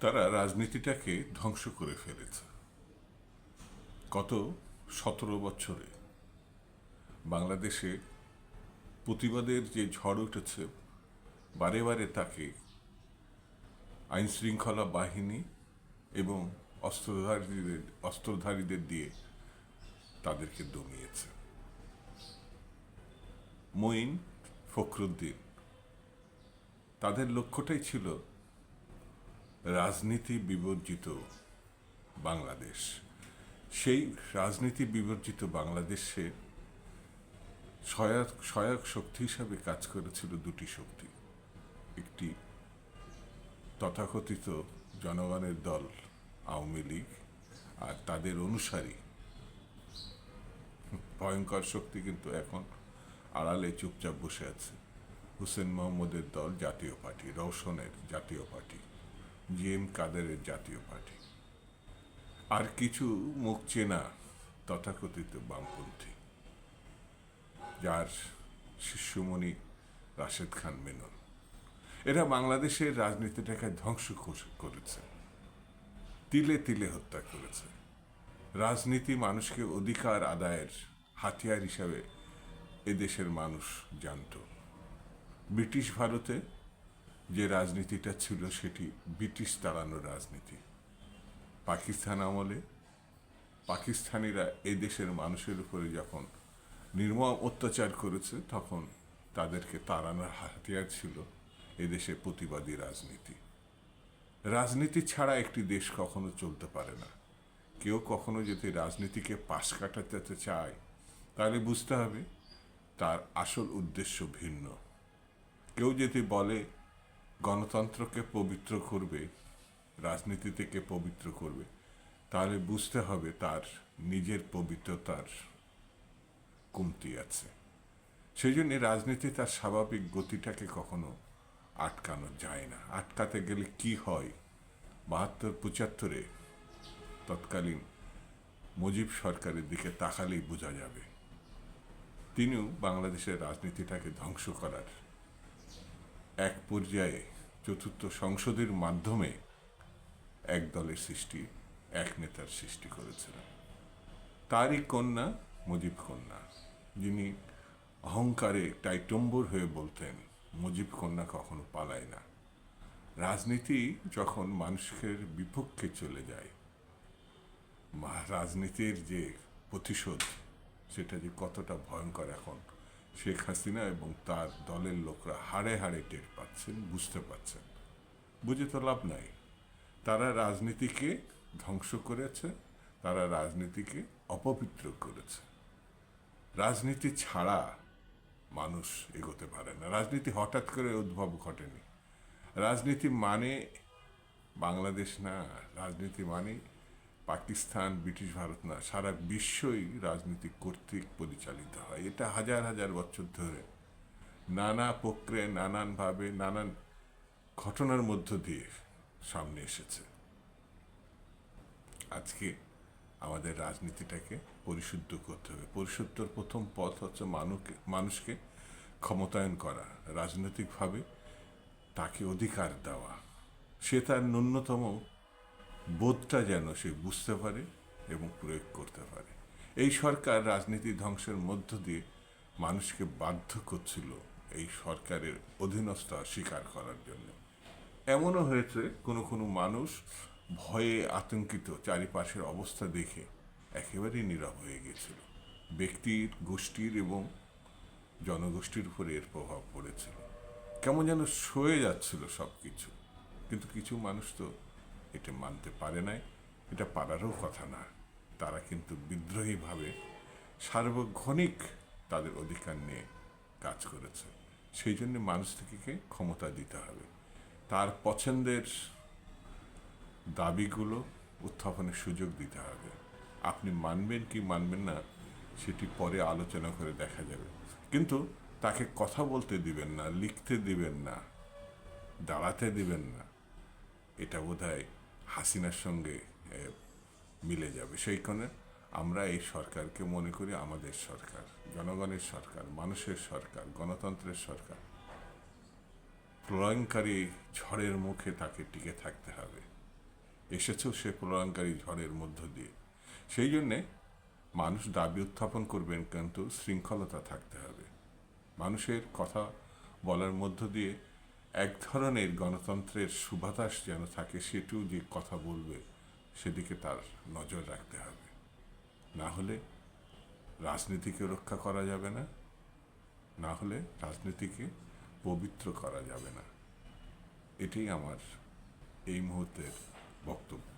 তারা রাজনীতিটাকে ধ্বংস করে ফেলেছে। গত সতেরো বছরে বাংলাদেশে প্রতিবাদের যে ঝড় উঠেছে, বারে বারে তাকে আইন শৃঙ্খলা বাহিনী এবং অস্ত্রধারীদের অস্ত্রধারীদের দিয়ে তাদেরকে দমিয়েছে। মঈন ফখরুদ্দিন, তাদের লক্ষ্যটাই ছিল রাজনীতি বিবর্জিত বাংলাদেশ। সেই রাজনীতি বিবর্জিত বাংলাদেশে সহায়ক সহায়ক শক্তি হিসাবে কাজ করেছিল দুটি শক্তি। একটি তথাকথিত জনগণের দল আওয়ামী লীগ আর তাদের অনুসারী। ভয়ঙ্কর শক্তি কিন্তু এখন আড়ালে চুপচাপ বসে আছে। হুসেন মোহাম্মদের দল জাতীয় পার্টি, রওশনের জাতীয় পার্টি। জি এম কাদেরের জাতীয় পার্টি। আর কিছু মুখ চেনা তথাকথিত বামপন্থী, যার শিষ্যমণি রাশেদ খান মেনন। এরা বাংলাদেশের রাজনীতিটাকে ধ্বংস করেছে। তিলে তিলে হত্যা করেছে। রাজনীতি মানুষকে অধিকার আদায়ের হাতিয়ার হিসাবে এদেশের মানুষ জানত। ব্রিটিশ ভারতে যে রাজনীতিটা ছিল সেটি ব্রিটিশ তাড়ানোর রাজনীতি। পাকিস্তান আমলে পাকিস্তানিরা এই দেশের মানুষের উপরে যখন নির্মম অত্যাচার করেছে, তখন তাদেরকে তাড়ানোর হাতিয়ার ছিল এদেশে প্রতিবাদী রাজনীতি। রাজনীতি ছাড়া একটি দেশ কখনো চলতে পারে না। কেউ কখনো যদি রাজনীতিকে পাশ কাটাতে চায়, তাহলে বুঝতে হবে তার আসল উদ্দেশ্য ভিন্ন। কেউ যদি বলে গণতন্ত্রকে পবিত্র করবে রাজনীতি থেকে পবিত্র করবে, তাহলে বুঝতে হবে তার নিজের পবিত্রতার কমতি আছে। সেই জন্য রাজনীতি তার স্বাভাবিক গতিটাকে কখনো আটকানো যায় না। আটকাতে গেলে কি হয়? বাহাত্তর, পঁচাত্তরে তৎকালীন মুজিব সরকারের দিকে তাকালেই বোঝা যাবে। তিনিও বাংলাদেশের রাজনীতিটাকে ধ্বংস করার এক পর্যায়ে চতুর্থ সংসদের মাধ্যমে এক দলের সৃষ্টি, এক নেতার সৃষ্টি করেছিলেন। তারই কন্যা, মুজিব কন্যা, যিনি অহংকারে টাইটম্বর হয়ে বলতেন, মুজিব কন্যা কখনো পালায় না। রাজনীতি যখন মানুষের বিপক্ষে চলে যায় রাজনীতির যে প্রতিশোধ, সেটা যে কতটা ভয়ঙ্কর এখন শেখ হাসিনা এবং তার দলের লোকরা হাড়ে হাড়ে টের পাচ্ছেন, বুঝতে পারছেন। বুঝে তো লাভ নাই। তারা রাজনীতিকে ধ্বংস করেছে, তারা রাজনীতিকে অপবিত্র করেছে। রাজনীতি ছাড়া মানুষ এগোতে পারে না। রাজনীতি হঠাৎ করে উদ্ভব ঘটেনি। রাজনীতি মানে বাংলাদেশ না, রাজনীতি মানে পাকিস্তান, ব্রিটিশ ভারত না, সারা বিশ্বই রাজনীতি কর্তৃক পরিচালিত হয়। এটা হাজার হাজার বছর ধরে নানা প্রক্রিয়ায়, নানানভাবে, নানান ঘটনার মধ্য দিয়ে সামনে এসেছে। আজকে আমাদের রাজনীতিটাকে পরিশুদ্ধ করতে হবে। পরিশুদ্ধর প্রথম পথ হচ্ছে মানুষকে মানুষকে ক্ষমতায়ন করা, রাজনৈতিকভাবে তাকে অধিকার দেওয়া। সে তার ন্যূনতম বোধটা যেন সে বুঝতে পারে এবং প্রয়োগ করতে পারে। এই সরকার রাজনীতি ধ্বংসের মধ্য দিয়ে মানুষকে বাধ্য করছিল এই সরকারের অধীনস্থ স্বীকার করার জন্য। এমনও হয়েছে, কোনো কোনো মানুষ ভয়ে আতঙ্কিত চারিপাশের অবস্থা দেখে একেবারেই নীরব হয়ে গিয়েছিল। ব্যক্তির, গোষ্ঠীর এবং জনগোষ্ঠীর উপরে এর প্রভাব পড়েছিল। কেমন যেন সয়ে যাচ্ছিল সব কিছু কিন্তু কিছু মানুষ তো এটা মানতে পারে নাই, এটা পারারও কথা না। তারা কিন্তু বিদ্রোহীভাবে সার্বক্ষণিক তাদের অধিকার নিয়ে কাজ করেছে। সেই জন্য মানুষ থেকে ক্ষমতা দিতে হবে। তার পছন্দের দাবিগুলো উত্থাপনের সুযোগ দিতে হবে। আপনি মানবেন কি মানবেন না, সেটি পরে আলোচনা করে দেখা যাবে। কিন্তু তাকে কথা বলতে দিবেন না, লিখতে দিবেন না, দাঁড়াতে দিবেন না। এটা বোধহয় হাসিনার সঙ্গে মিলে যাবে। সেই কারণে আমরা এই সরকারকে মনে করি আমাদের সরকার, জনগণের সরকার, মানুষের সরকার, গণতন্ত্রের সরকার। প্রলয়ঙ্কারী ঝড়ের মুখে তাকে টিকে থাকতে হবে। এসেছেও সে প্রলয়ঙ্কারী ঝড়ের মধ্য দিয়ে। সেই জন্যে মানুষ দাবি উত্থাপন করবেন কিন্তু শৃঙ্খলতা থাকতে হবে। মানুষের কথা বলার মধ্য দিয়ে এক ধরনের গণতন্ত্রের সুবাতাস যেন থাকে, সেটিও যে কথা বলবে, সেদিকে তার নজর রাখতে হবে। না হলে রাজনীতিকে রক্ষা করা যাবে না না হলে রাজনীতিকে পবিত্র করা যাবে না। এটাই আমার এই মুহূর্তের বক্তব্য।